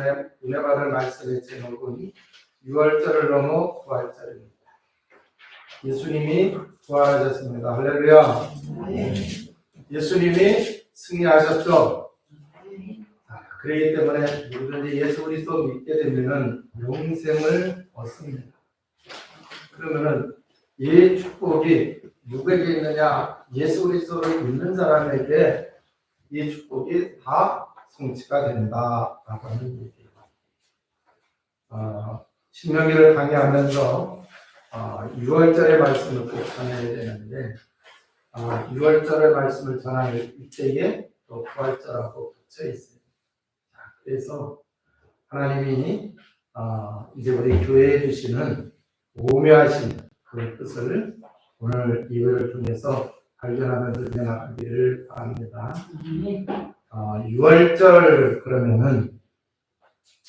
은혜 받을 말씀의 제목은 6월절을 넘어 부활절입니다. 예수님이 부활하셨습니다. 할렐루야. 예수님이 승리하셨죠. 아, 그렇기 때문에 누구든지 예수 그리스도 믿게 되면은 영생을 얻습니다. 그러면은 이 축복이 누구에게 있느냐? 예수 그리스도를 믿는 사람에게 이 축복이 다 성취가 된다라고 하는 얘기예요. 어, 신명기를 강의하면서 어, 6월절의 말씀을 꼭 전해야 되는데 어, 6월절의 말씀을 전할 이때에 또 부활절하고 붙여 있어요. 자, 그래서 하나님이 어, 이제 우리 교회에 주시는 오묘하신 그 뜻을 오늘 이회를 통해서 발견하면서 진행하기를 바랍니다. 어, 6월절 그러면은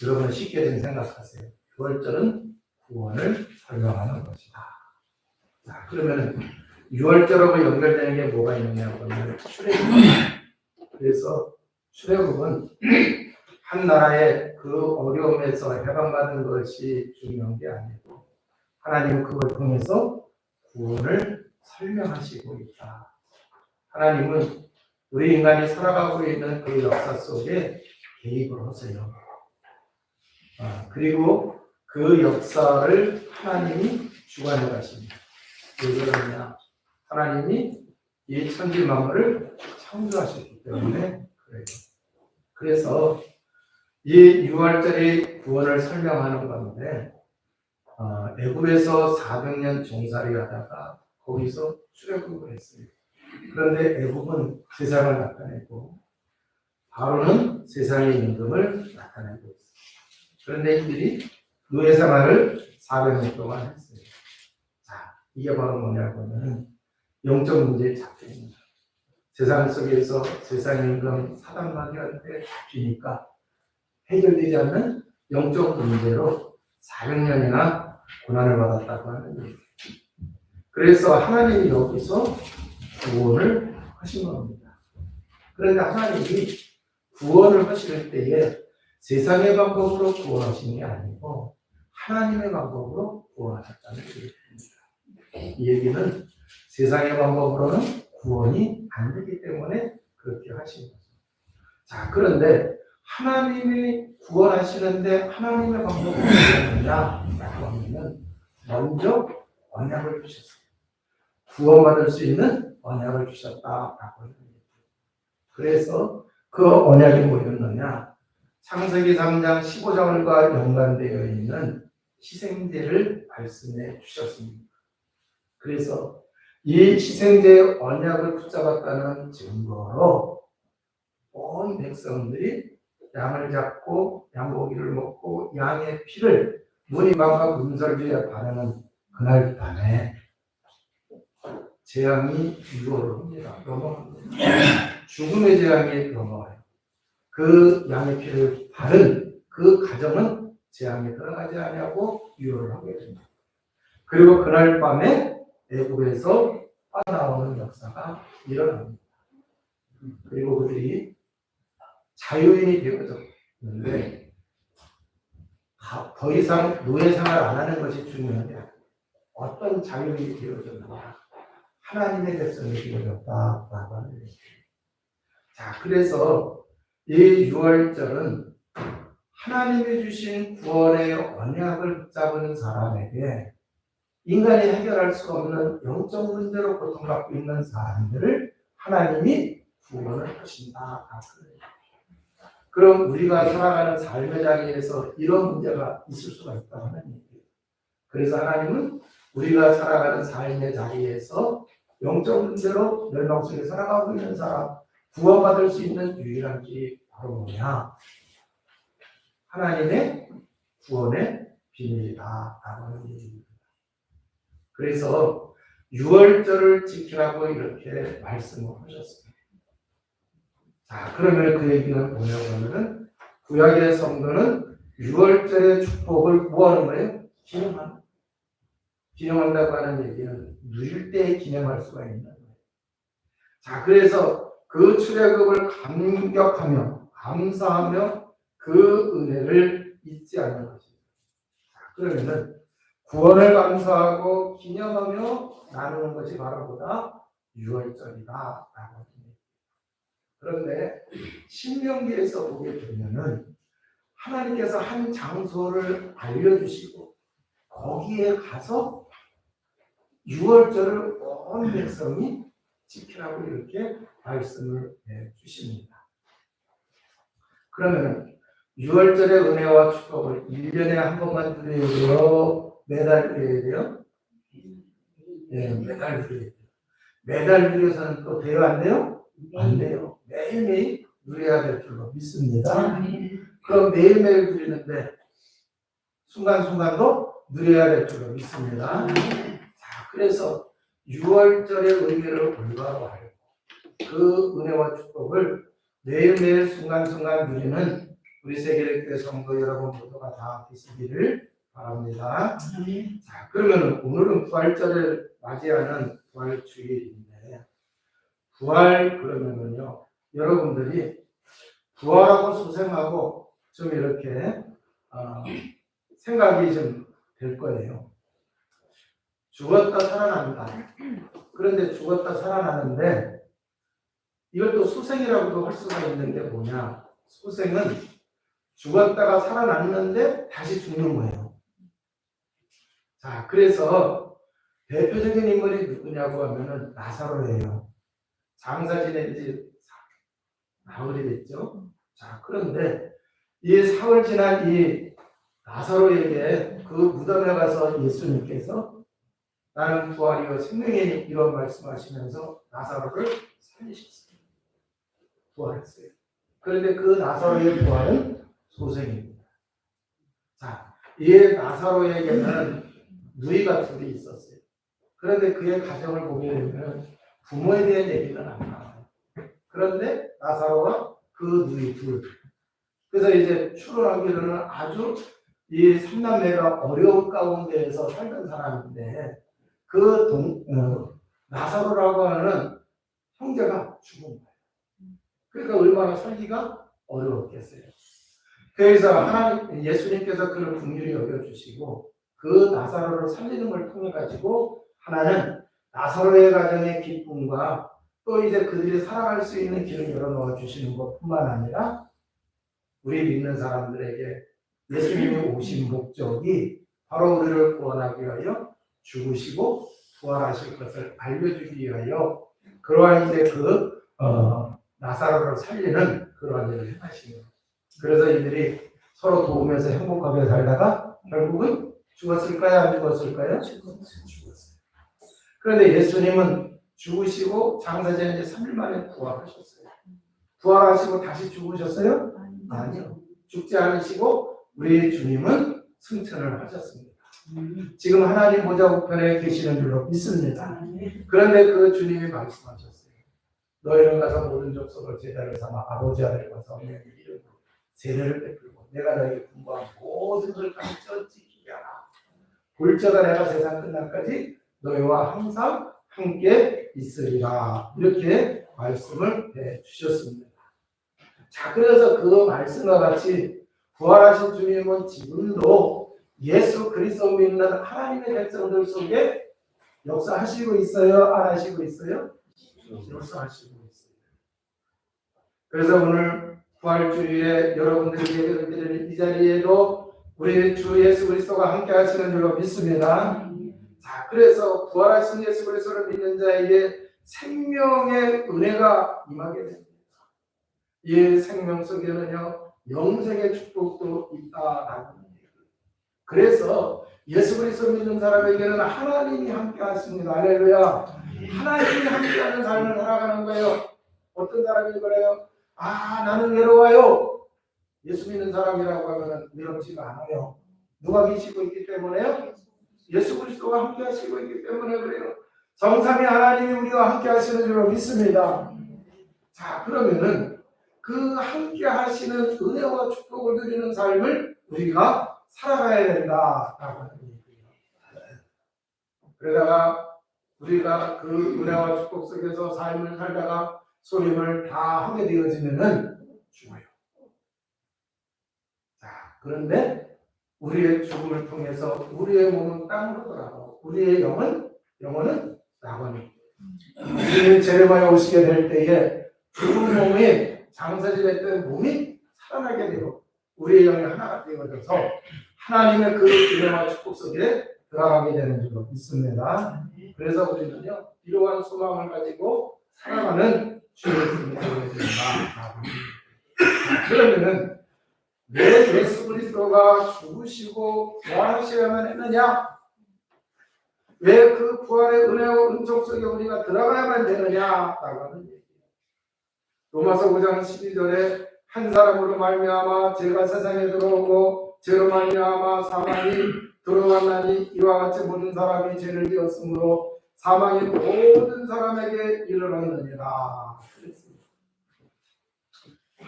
여러분 쉽게 좀 생각하세요. 6월절은 구원을 설명하는 것이다. 자, 그러면 6월절하고 연결되는 게 뭐가 있느냐 그러면 출애굽. 그래서 출애굽은 한 나라의 그 어려움에서 해방받은 것이 중요한 게 아니고 하나님은 그걸 통해서 구원을 설명하시고 있다. 하나님은 우리 인간이 살아가고 있는 그 역사 속에 개입을 하세요. 아, 그리고 그 역사를 하나님이 주관해 가십니다. 왜 그러냐? 하나님이 이 천지 만물을 창조하셨기 때문에 그래요. 그래서 이 6월절의 구원을 설명하는 건데 어, 애굽에서 400년 종살이 하다가 거기서 출애굽을 했어요. 그런데 애굽은 세상을 나타내고 바로는 세상의 임금을 나타내고 있어요. 그런데 이들이 노예 생활을 400년 동안 했어요. 자, 이게 바로 뭐냐고 하면 영적 문제에 잡힙니다. 세상 속에서 세상의 임금 사단마귀한테 잡히니까 해결되지 않는 영적 문제로 400년이나 고난을 받았다고 하는 얘기예요. 그래서 하나님이 여기서 구원을 하신 겁니다. 그런데 하나님이 구원을 하실 때에 세상의 방법으로 구원하신 게 아니고 하나님의 방법으로 구원하셨다는 얘기입니다. 이 얘기는 세상의 방법으로는 구원이 안 되기 때문에 그렇게 하신 거죠. 자, 그런데 하나님이 구원하시는데 하나님의 방법으로 구원하느냐라고 하면 먼저 언약을 주셨어요. 구원받을 수 있는 언약을 주셨다라고 합니다. 그래서 그 언약이 뭐였느냐? 창세기 3장 15절과 연관되어 있는 희생제를 말씀해 주셨습니다. 그래서 이 희생제의 언약을 붙잡았다는 증거로 온 백성들이 양을 잡고 양고기를 먹고 양의 피를 문이방과 문설주에 바르는 그날 밤에 재앙이 합니다. 넘어갑니다. 죽음의 재앙이 넘어와요. 그 양의 피를 바른 그 가정은 재앙에 들어가지 않냐고 유로를 하게 됩니다. 그리고 그날 밤에 애굽에서 빠져나오는 역사가 일어납니다. 그리고 그들이 자유인이 되어졌는데 더 이상 노예 생활 안 하는 것이 아니에요. 어떤 자유인이 되어졌느냐. 하나님의 백성이 되어졌다라고 하는 얘기예요. 자, 그래서 이 6월절은 하나님이 주신 구원의 언약을 붙잡은 사람에게 인간이 해결할 수 없는 영적 문제로 고통받고 있는 사람들을 하나님이 구원을 하신다. 그럼 우리가 살아가는 삶의 자리에서 이런 문제가 있을 수가 있다는 얘기예요. 그래서 하나님은 우리가 살아가는 삶의 자리에서 영적 문제로 멸망 속에 살아가고 있는 사람 구원받을 수 있는 유일한 길이 바로 뭐냐? 하나님의 구원의 비밀이다라고 하는 얘기입니다. 그래서 6월절을 지키라고 이렇게 말씀을 하셨습니다. 자, 그러면 그 얘기는 뭐냐고 하면은 구약의 성도는 6월절의 축복을 뭐 하는 거예요? 기념하는 기념한다고 하는 얘기는 누릴 때 기념할 수가 있는 거예요. 자, 그래서 그 출애굽을 감격하며 감사하며 그 은혜를 잊지 않는 것입니다. 자, 그러면은 구원을 감사하고 기념하며 나누는 것이 바로 보다 유월절이다라고 합니다. 그런데 신명기에서 보게 되면은 하나님께서 한 장소를 알려주시고 거기에 가서 유월절을 온 백성이 지키라고 이렇게 말씀을 해 주십니다. 그러면 유월절의 은혜와 축복을 1년에 한 번만 돼요? 매달 드려야 돼요? 예, 매달 드려야 돼요. 매달 드려서는 또 돼요? 안 돼요? 안 돼요. 매일매일 누려야 될 줄로 믿습니다. 그럼 매일매일 누리는데 순간순간도 누려야 될 줄로 믿습니다. 자, 그래서 6월절의 의미를 올바로 알고 그 은혜와 축복을 매일매일 순간순간 누리는 우리 세계교회 성도 여러분 모두가 다 되시기를 바랍니다. 자, 그러면 오늘은 부활절을 맞이하는 부활 주일인데 부활 그러면은요 여러분들이 부활하고 소생하고 좀 이렇게 어, 생각이 좀 될 거예요. 죽었다 살아난다. 그런데 죽었다 살아나는데 이걸 또 소생이라고도 할 수가 있는데 뭐냐? 소생은 죽었다가 살아났는데 다시 죽는 거예요. 자, 그래서 대표적인 인물이 누구냐고 하면은 나사로예요. 장사 지낸 지 나흘이 됐죠. 자, 그런데 이 사흘 지난 이 나사로에게 그 무덤에 가서 예수님께서 나는 부활이요 생명이 이런 말씀하시면서 나사로를 살리셨어요. 부활했어요. 그런데 그 나사로의 부활은 소생입니다. 자, 이 나사로에게는 누이가 둘이 있었어요. 그런데 그의 가정을 보게 되면 부모에 대한 얘기는 안 나와요. 그런데 나사로가 그 누이 둘. 그래서 이제 추론하기로는 아주 이 삼남매가 어려운 가운데에서 살던 사람인데 그 동, 어, 나사로라고 하는 형제가 죽은 거예요. 그러니까 얼마나 살기가 어려웠겠어요. 그래서 하나님 예수님께서 그를 긍휼히 여겨주시고 그 나사로를 살리는 걸 통해 가지고 하나는 나사로의 가정의 기쁨과 또 이제 그들이 살아갈 수 있는 길을 열어놓아 주시는 것뿐만 아니라 우리 믿는 사람들에게 예수님이 오신 목적이 바로 우리를 구원하기 위하여 죽으시고 부활하실 것을 알려주기 위하여 그러한 이제 그 어, 나사로를 살리는 그러한 일을 하시는. 그래서 이들이 서로 도우면서 행복하게 살다가 결국은 죽었을까요? 안 죽었을까요? 죽었어요. 그런데 예수님은 죽으시고 장사제 이제 3일 만에 부활하셨어요. 부활하시고 다시 죽으셨어요? 아니요. 죽지 않으시고 우리 주님은 승천을 하셨습니다. 지금 하나님 보좌 우편에 계시는 줄로 믿습니다. 그런데 그 주님이 말씀하셨어요. 너희는 가서 모든 족속을 제자를 삼아 아버지 아들과 성령의 이름으로 세례를 베풀고 내가 너에게 분부한 모든 걸 가르쳐 지키게 하라. 볼자가 내가 세상 끝날까지 너희와 항상 함께 있으리라. 이렇게 말씀을 해 주셨습니다. 자, 그래서 그 말씀과 같이 부활하신 주님은 지금도 예수 그리스도 믿는 하나님의 백성들 속에 역사하시고 있어요? 안 하시고 있어요? 역사하시고 있어요. 그래서 오늘 부활주일에 드리는 이 자리에도 우리 주 예수 그리스도가 함께 하시는 줄로 믿습니다. 자, 그래서 부활하신 예수 그리스도를 믿는 자에게 생명의 은혜가 임하게 됩니다. 이 생명 속에는요, 영생의 축복도 있다라고. 그래서 예수 그리스도 믿는 사람에게는 하나님이 함께 하십니다. 할렐루야. 하나님이 함께하는 삶을 살아가는 거예요. 어떤 사람이 그래요? 아, 나는 외로워요. 예수 믿는 사람이라고 하면 외롭지가 않아요. 누가 계시고 있기 때문에요? 예수 그리스도가 함께 하시고 있기 때문에 그래요. 정삼위 하나님이 우리와 함께 하시는 줄로 믿습니다. 자, 그러면은 그 함께 하시는 은혜와 축복을 드리는 삶을 우리가 살아가야 하는 얘기예요. 그러다가 우리가 그 은혜와 축복 속에서 삶을 살다가 소림을 다 하게 되어지면은 죽어요. 그런데 우리의 죽음을 통해서 우리의 몸은 땅으로 돌아가고 우리의 영은 영혼은 낙원이. 우리 제레마야 오시게 될 때에 죽은 몸이 장사질했던 몸이 살아나게 되고 우리의 영이 하나가 되어져서 하나님의 그 은혜와 축복 속에 들어가게 되는 줄로 믿습니다. 그래서 우리는요 이러한 소망을 가지고 살아가는 주의 삶이 되어야. 그러면은 왜 예수 그리스도가 죽으시고 부활하셔야만 했느냐? 왜 그 부활의 은혜와 은총 속에 우리가 들어가야만 되느냐 라고 하는 얘기예요. 로마서 5장 12절에 한 사람으로 말미암아 죄가 세상에 들어오고 죄로 말미암아 사망이 들어왔나니 이와 같이 모든 사람이 죄를 지었으므로 사망이 모든 사람에게. 그랬습니다.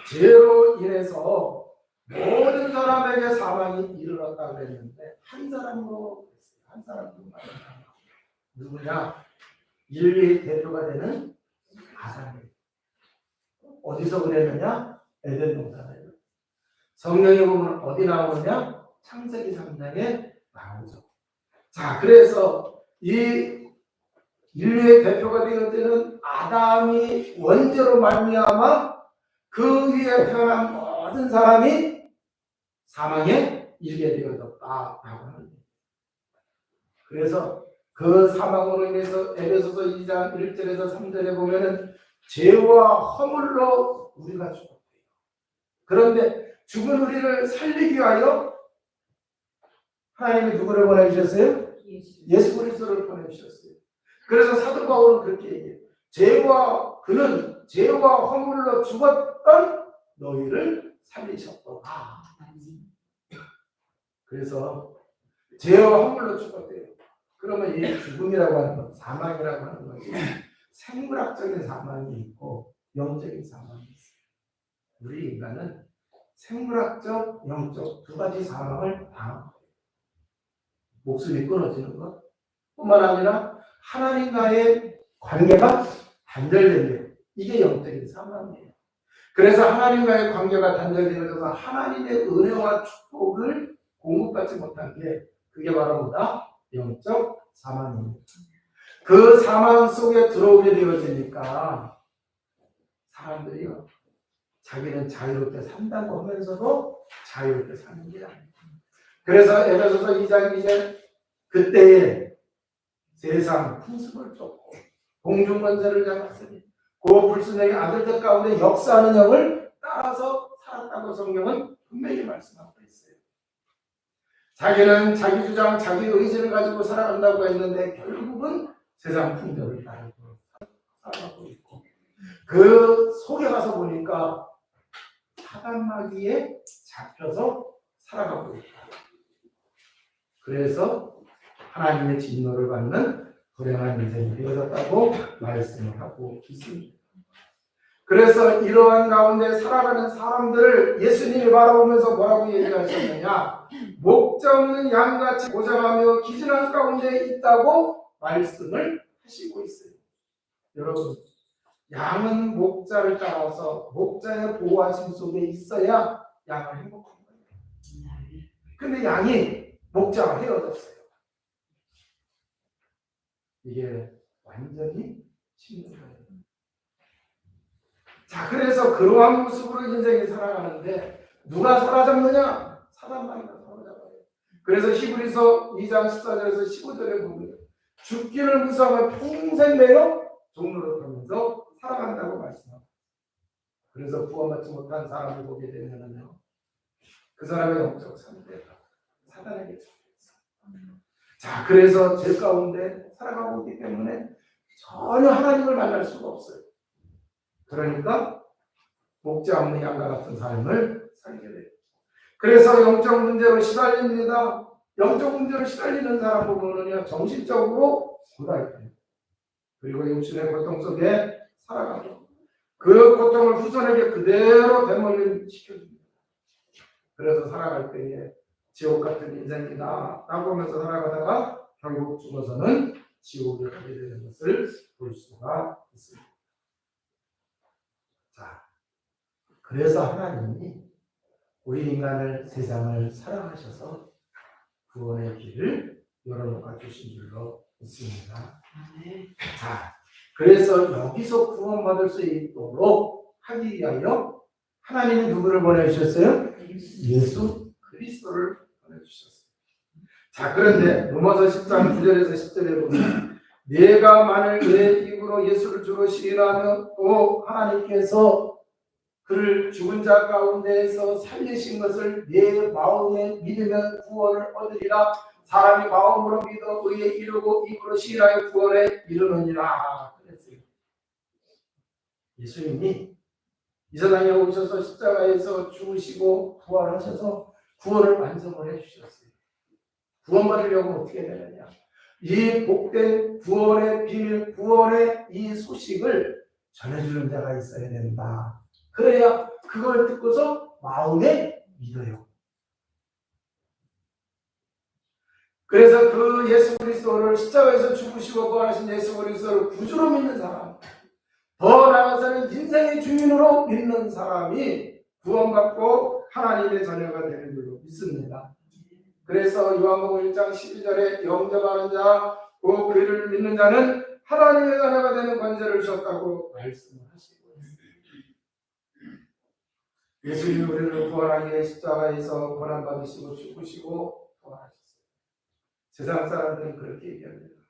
죄로 인해서 모든 사람에게 사망이 이르렀다 그랬는데 한 사람으로. 한 사람으로 말이야. 누구냐? 인류의 대표가 되는 아담이에요. 어디서 그랬느냐? 에덴 동산에요. 성경에 보면 어디 나오느냐? 창세기 3장에 나오죠. 자, 그래서 이 인류의 대표가 되어지는 아담이 원죄로 말미암아 그 위에 태어난 모든 사람이 사망에 이르게 되어졌다라고 하는. 그래서 그 사망으로 인해서 에베소서 2장 1절에서 3절에 보면은 죄와 허물로 우리가 죽었대요. 그런데 죽은 우리를 살리기 위하여 하나님이 누구를 보내주셨어요? 예수 그리스도를 보내주셨어요. 그래서 사도 바울은 그렇게 얘기해요. 죄와 그는 죄와 허물로 죽었던 너희를 살리셨도다. 그래서 죄와 허물로 죽었대요. 그러면 이 죽음이라고 하는 건 사망이라고 하는 것이 생물학적인 사망이 있고 영적인 사망이 있어요. 우리 인간은 생물학적, 영적 두 가지 사망을 당합니다. 목숨이 끊어지는 것 뿐만 아니라 하나님과의 관계가 단절되는 이게 영적인 사망이에요. 그래서 하나님과의 관계가 단절되어져서 하나님의 은혜와 축복을 공급받지 못한 게 그게 바로 뭐다? 영적 사망입니다. 그 사망 속에 들어오게 되어지니까 사람들이요 자기는 자유롭게 산다고 하면서도 자유롭게 사는 게 아니에요. 그래서 에베소서 2장 이제 그때에 세상 풍습을 쫓고 공중 권세를 잡았으니 그 불순종의 아들들 가운데 역사하는 영을 따라서 살았다고 성경은 분명히 말씀하고 있어요. 자기는 자기 주장, 자기 의지를 가지고 살아간다고 했는데 결국은 세상 풍조를 따르고 살아가고 있고 그 속에 가서 보니까 사단마귀에 잡혀서 살아가고 있다. 그래서 하나님의 진노를 받는 불행한 인생이 되어졌다고 말씀을 하고 있습니다. 그래서 이러한 가운데 살아가는 사람들을 예수님이 바라보면서 뭐라고 얘기하셨느냐? 목자 없는 양같이 고장하며 기진한 가운데 있다고 말씀을 하시고 있어요. 여러분, 양은 목자를 따라서 목자의 보호하심 속에 있어야 양은 행복한 거예요. 근데 양이 목자와 헤어졌어요. 이게 완전히 힘든 거예요. 자, 그래서 그러한 모습으로 인생이 살아가는데 누가 사로잡느냐? 사람만이가 사로잡아요. 그래서 히브리서 2장 14절에서 15절에 보면 죽기를 무서워하며 평생 내어 종로를 하면서 살아간다고 말씀합니다. 그래서 구원받지 못한 사람을 보게 되면은요, 그 사람의 영적 상태가 사단에게 잡혀있어. 자, 그래서 죄 가운데 살아가고 있기 때문에 전혀 하나님을 만날 수가 없어요. 그러니까 목자 없는 양과 같은 삶을 살게 돼요. 그래서 영적 문제로 시달립니다. 영적 문제로 시달리는 사람 보면은요, 정신적으로 고달파요. 그리고 육신의 고통 속에 살아가고 그 고통을 후손에게 그대로 대물림 시켜줍니다. 그래서 살아갈 때에 지옥 같은 인생이다 하면서 살아가다가 결국 죽어서는 지옥을 가게 되는 것을 볼 수가 있습니다. 자, 그래서 하나님이 우리 인간을 세상을 사랑하셔서 구원의 길을 열어놓아 주신 줄로 믿습니다. 자, 그래서 여기서 구원받을 수 있도록 하기 위하여 하나님이 누구를 보내주셨어요? 예수 그리스도를 보내주셨어요. 자, 그런데 로마서 10장 9절에서 10절에 보면 내가 만일 내 입으로 예수를 주로 시인하면 또 하나님께서 그를 죽은 자 가운데에서 살리신 것을 내 마음에 믿으면 구원을 얻으리라 사람이 마음으로 믿어 의에 이르고 입으로 시인하여 구원에 이르느니라. 예수님이 이 세상에 오셔서 십자가에서 죽으시고 부활하셔서 구원을 완성을 해주셨어요. 구원받으려면 어떻게 되느냐? 이 복된 구원의 비밀, 구원의 이 소식을 전해주는 자가 있어야 된다. 그래야 그걸 듣고서 마음에 믿어요. 그래서 그 예수 그리스도를 십자가에서 죽으시고 부활하신 예수 그리스도를 구주로 믿는 사람, 더 나아가서는 인생의 주인으로 믿는 사람이 구원받고 하나님의 자녀가 되는 줄로 믿습니다. 그래서 요한복음 1장 12절에 영접하는 자, 그 그를 믿는 자는 하나님의 자녀가 되는 권세를 주셨다고 말씀을 하시고 예수님이 우리를 구원하기 위해 십자가에서 고난받으시고 죽으시고 부활하셨어요. 세상 사람들은 그렇게 얘기합니다.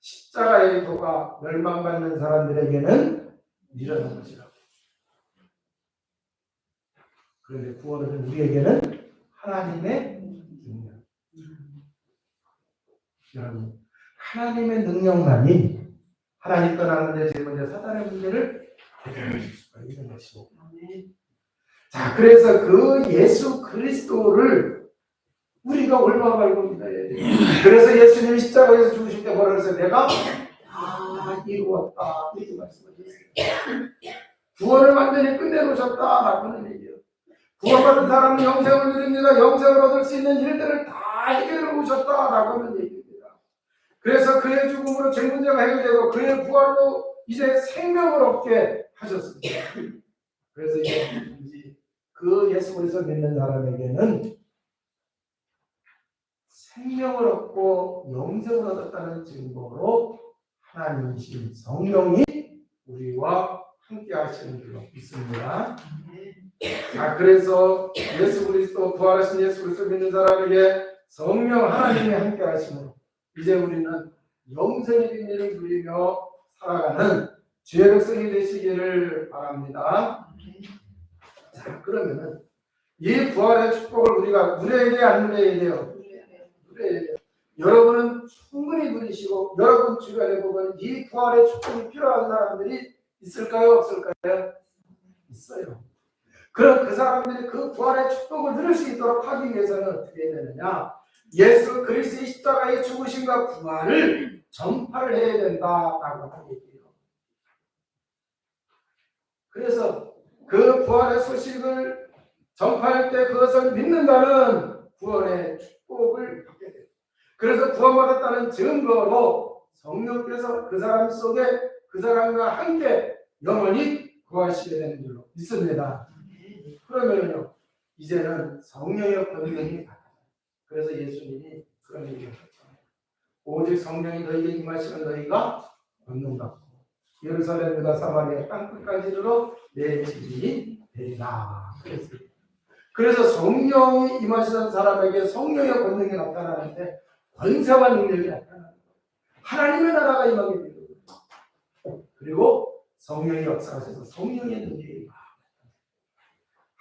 십자가의 도가 멸망받는 사람들에게는 미련한 것이라고. 그런데 구원은 우리에게는 하나님의 능력. 여러분, 하나님의 능력만이 하나님 떠나는데 제일 먼저 사단의 문제를 해결해 줄 수가 있는 것이고. 자, 그래서 그 예수 그리스도를 우리가 얼마나 알고 믿어야 돼. 그래서 예수님이 십자가에서 죽으실 때 뭐라 그랬어요? 내가 다 이루었다. 이렇게 말씀하셨어요. 구원을 완전히 끝내놓으셨다 라고는 얘기예요. 구원받은 사람은 영생을 누립니다. 영생을 얻을 수 있는 일들을 다 해결해 오셨다 라고는 얘기입니다. 그래서 그의 죽음으로 죄 문제가 해결되고 그의 부활로 이제 생명을 얻게 하셨습니다. 그래서 이제 그 예수 그리스도 믿는 사람에게는 생명을 얻고 영생을 얻었다는 증거로 하나님이신 성령이 우리와 함께 하시는 줄로 믿습니다. 자, 그래서 예수 그리스도 부활하신 예수 그리스도 믿는 사람에게 성령 하나님이 함께 하심으로 이제 우리는 영생의 비밀을 누리며 살아가는 주의 백성이 되시기를 바랍니다. 자, 그러면은 이 부활의 축복을 우리가 누려야 돼, 안 누려야 돼요? 누려야 돼요. 여러분은 충분히 누리시고 여러분 주변에 보면 이 부활의 축복이 필요한 사람들이 있을까요, 없을까요? 있어요. 그럼 그 사람들이 그 부활의 축복을 누릴 수 있도록 하기 위해서는 어떻게 해야 되느냐? 예수 그리스도의 십자가의 죽으심과 부활을 전파를 해야 된다라고 얘기예요. 그래서 그 부활의 소식을 전파할 때 그것을 믿는다는 구원의 축복을. 그래서 구원받았다는 증거로 성령께서 그 사람 속에 그 사람과 함께 영원히 구하시게 되는 줄로 믿습니다. 그러면요, 이제는 성령의 권능이 나타나요. 그래서 예수님이 그런 얘기를 했잖아요. 오직 성령이 너희에게 임하시면 너희가 권능 받고 예루살렘보다 사마리아 땅 끝까지 이르러 내 증인이 되리라. 그래서 성령이 임하시는 사람에게 성령의 권능이 나타나는데 권세와 능력이 나타나는 거예요. 하나님의 나라가 임하게 되는 거예요. 그리고 성령이 역사하셔서 성령의 능력이.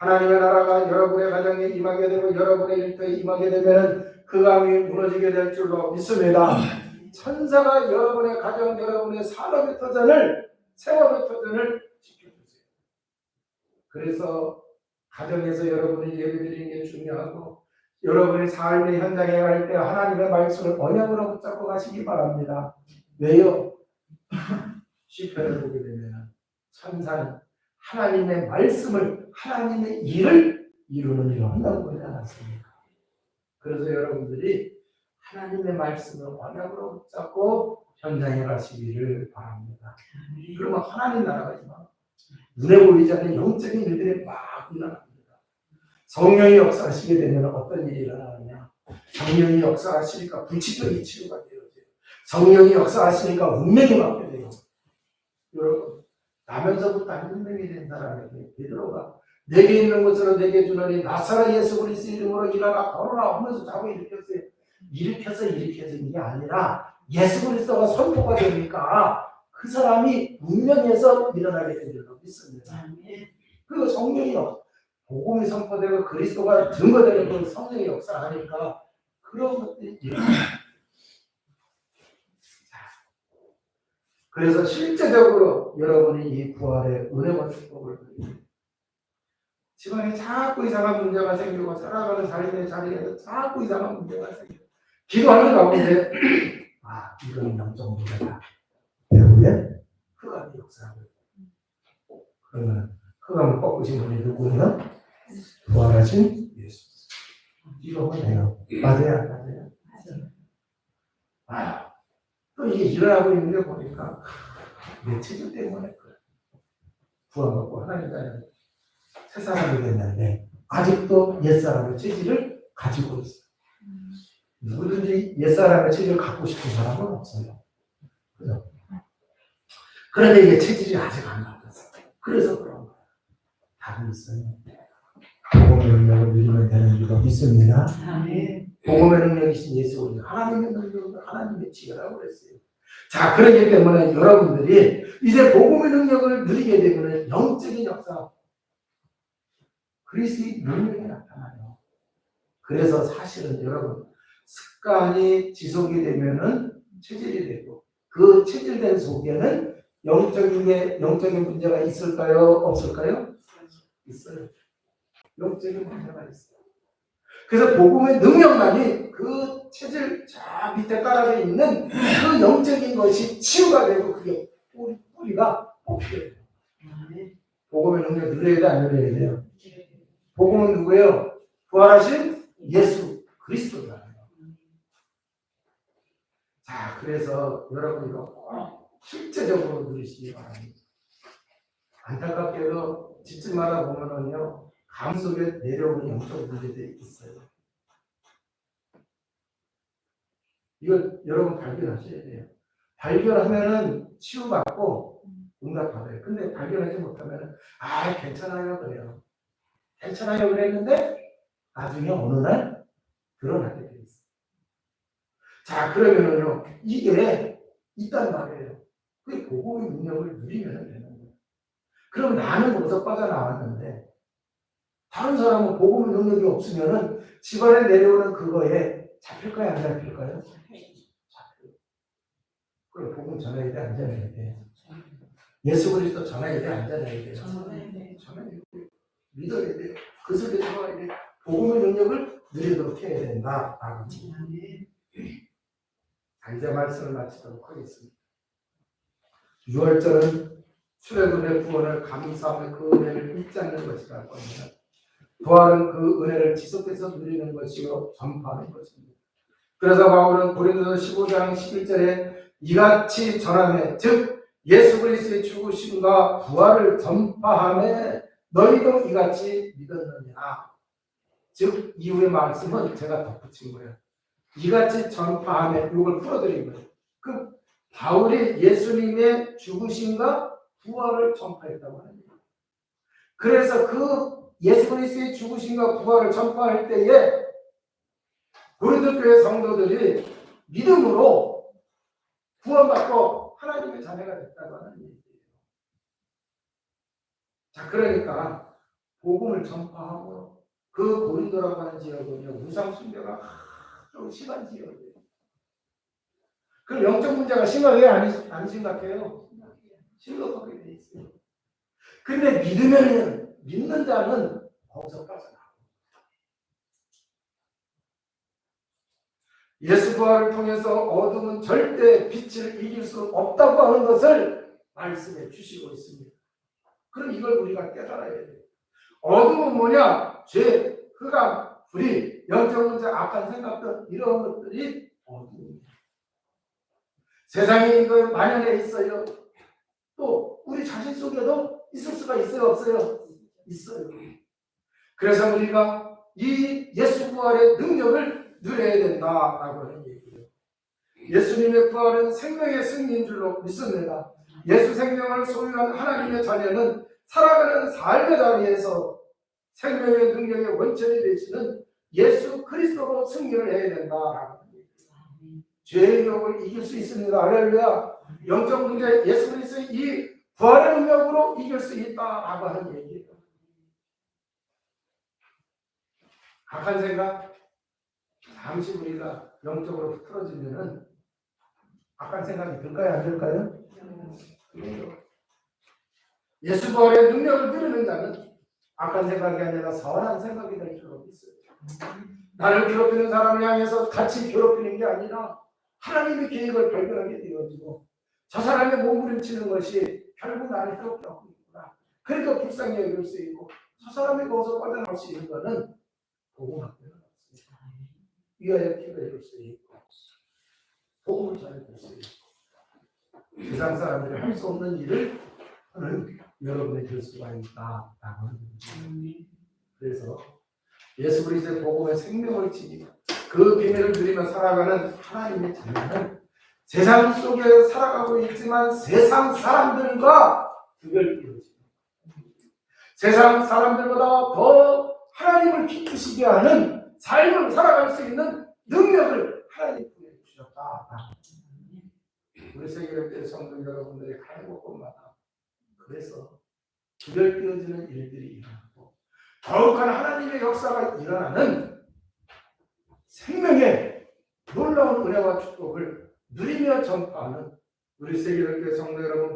하나님의 나라가 여러분의 가정에 임하게 되고 여러분의 일터에 임하게 되면 그 감이 무너지게 될 줄로 믿습니다. 천사가 여러분의 가정, 여러분의 산업의 터전을 생업의 터전을 지켜주세요. 그래서 가정에서 여러분이 예배드리는 게 중요하고 여러분의 삶의 현장에 갈 때 하나님의 말씀을 언약으로 붙잡고 가시기 바랍니다. 왜요? 시편을 보게 되면 천사는 하나님의 말씀을 하나님의 일을 이루는 일을 한다고 그러지 않았습니까? 그래서 여러분들이 하나님의 말씀을 언약으로 붙잡고 현장에 가시기를 바랍니다. 그러면 하나님 나라가 임하 눈에 보이지 않는 영적인 일들이 막 일어납니다. 성령이 역사하시게 되면 어떤 일이 일어나느냐? 성령이 역사하시니까 불치병이 치료가 되어져요. 성령이 역사하시니까 운명이 바뀌어요. 여러분, 나면서부터 한 운명이 된 사람에게 베드로가 내게 있는 것으로 내게 주노니 나사렛 예수 그리스도 이름으로 일어나 걸어라 하면서 자고 일으켰어요. 일으켜서 일으켜진 게 아니라 예수 그리스도가 선포가 되니까 그 사람이 운명에서 일어나게 된 줄로 믿습니다. 그리고 성령이 역- 복음이 선포되고 그리스도가 증거되는 그 성령의 역사하니까 그런 것들이 그래서 실제적으로 여러분이 이 부활의 은혜와 축복을 집안에 자꾸 이상한 문제가 생기고 살아가는 삶의 자리에서 자꾸 이상한 문제가 생기고 기도하는 가운데 아 이건 영적 문제다 배우면 흑암이 역사하고. 그러면 흑암을 꺾으신 분이 누구예요? 부활하신 예수 이거면 돼요 맞아요 맞아요 아, 또 이게 일어나고 있는 게 보니까 내 체질 때문에 그래 부활받고 하나님 나라에 새 사람이 됐는데 아직도 옛사람의 체질을 가지고 있어요. 누구든지 옛사람의 체질을 갖고 싶은 사람은 없어요. 그죠? 그런데 이게 체질이 아직 안 나왔어요. 그래서 그런 거예요. 답이 있어요. 복음의 능력을 누리면 되는 줄로 믿습니다. 복음의 능력이신 예수 그리스도 하나님의 능력은 하나님의 지혜라고 그랬어요. 자 그렇기 때문에 여러분들이 이제 복음의 능력을 누리게 되면 영적인 역사 그리스도의 능력이 나타나요. 그래서 사실은 여러분 습관이 지속이 되면은 체질이 되고 그 체질된 속에는 영적인 게 영적인 문제가 있을까요? 없을까요? 있어요. 영적인 문제가 있어요. 그래서 복음의 능력만이 그 체질 저 밑에 깔아져 있는 그 영적인 것이 치유가 되고 그게 뿌리, 뿌리가 돼요. 복음의 능력 누려야 돼, 안 누려야 돼요? 복음은 누구예요? 부활하신 예수 그리스도잖아요. 자, 그래서 여러분 이거 꼭 실제적으로 누리시기 바랍니다. 안타깝게도 집집마다 보면은요, 감 속에 내려오는 영적 문제들이 있어요. 이걸 여러분 발견하셔야 돼요. 발견하면은 치유받고 응답받아요. 근데 발견하지 못하면은 아 괜찮아요 그래요. 괜찮아요 그랬는데 나중에 어느 날 드러나게 돼 있어. 자 그러면은요 이게 있단 말이에요. 그 복음의 능력을 누리면 되는 거예요. 그럼 나는 거기서 빠져나왔는데 다른 사람은 복음의 능력이 없으면은 집안에 내려오는 그거에 잡힐까요 안 잡힐까요? 잡혀요. 그럼 복음 전해야 돼 안 전해야 돼? 예수 그리스도 전해야 돼안 전해야 돼? 전해야 돼. 믿어야 돼. 그 속에 들어가야 돼. 복음의 능력을 누리도록 해야 된다. 자, 이제 말씀을 마치도록 하겠습니다. 6월절은 출애굽의 구원을 감사하며 그 은혜를 잊지 않는 것이라고 합니다. 부활은 그 은혜를 지속해서 누리는 것이요 전파하는 것입니다. 그래서 바울은 고린도서 15장 11절에 이같이 전하며 즉 예수 그리스도의 죽으심과 부활을 전파하며 너희도 이같이 믿었느니라. 즉 이후의 말씀은 제가 덧붙인 거예요. 이같이 전파하며 이걸 풀어드린 거예요. 그 바울이 예수님의 죽으심과 부활을 전파했다고 합니다. 그래서 그 예수 그리스도의 죽으심과 부활을 전파할 때에 고린도 교회 성도들이 믿음으로 구원받고 하나님의 자녀가 됐다고 하는 얘기예요. 자, 그러니까 복음을 전파하고 그 고린도라고 하는 지역은요 우상 숭배가 아주 심한 지역이에요. 그럼 영적 문제가 심하게 안, 안 심각해요? 심각하게 돼 있어요. 근데 믿으면 믿는 자는 거기서 빠져나. 예수 부활을 통해서 어둠은 절대 빛을 이길 수 없다고 하는 것을 말씀해 주시고 있습니다. 그럼 이걸 우리가 깨달아야 돼요. 어둠은 뭐냐? 죄, 흑암, 불이, 영적 문제, 악한 생각들 이런 것들이 어둠입니다. 세상에 이거 만연해 있어요. 또 우리 자신 속에도 있을 수가 있어요, 없어요? 있어요. 그래서 우리가 이 예수 부활의 능력을 누려야 된다라고 하는 얘기예요. 예수님의 부활은 생명의 승리인 줄로 믿습니다. 예수 생명을 소유한 하나님의 자녀는 살아가는 삶의 자리에서 생명의 능력의 원천이 되시는 예수 그리스도로 승리를 해야 된다라고 얘기예요. 죄의 욕을 이길 수 있습니다. 할렐루야. 영적 문제 예수 그리스도의 이 부활의 능력으로 이길 수 있다라고 하는 얘기예요. 악한 생각 잠시 우리가 영적으로 틀어지면은 악한 생각이 들까요 안 들까요? 예수 부활의 능력을 누리는 자는 악한 생각이 아니라 선한 생각이 될 줄로 믿어요. 나를 괴롭히는 사람을 향해서 같이 괴롭히는 게 아니라 하나님의 계획을 발견하게 되어지고 저 사람의 몸부림치는 것이 결국 나를 괴롭게 하고 있구나. 그러니까 불쌍히 여길 수 있고 저 사람이 거기서 빠져나올 수 있는 것은 복음을 없습니다. 위하여 이룰 수 있고 복음을 전해줄 수 있고 세상 사람들이 할 수 없는 일을 하는 여러분이 될 수가 거죠. 그래서 예수 그리스도의 복음의 생명을 지니고 그 비밀을 누리며 살아가는 하나님의 자녀는 세상 속에 살아가고 있지만 세상 사람들과 구별되어집니다. 세상 사람들보다 더 하나님을 기쁘시게 하는 삶을 살아갈 수 있는 능력을 하나님 부여 주셨다. 우리 세계의 성도 여러분들이 가는 곳곳마다 그래서 구별되어지는 일들이 일어나고 더욱한 하나님의 역사가 일어나는 생명의 놀라운 은혜와 축복을 누리며 전파하는 우리 세계의 성도 여러분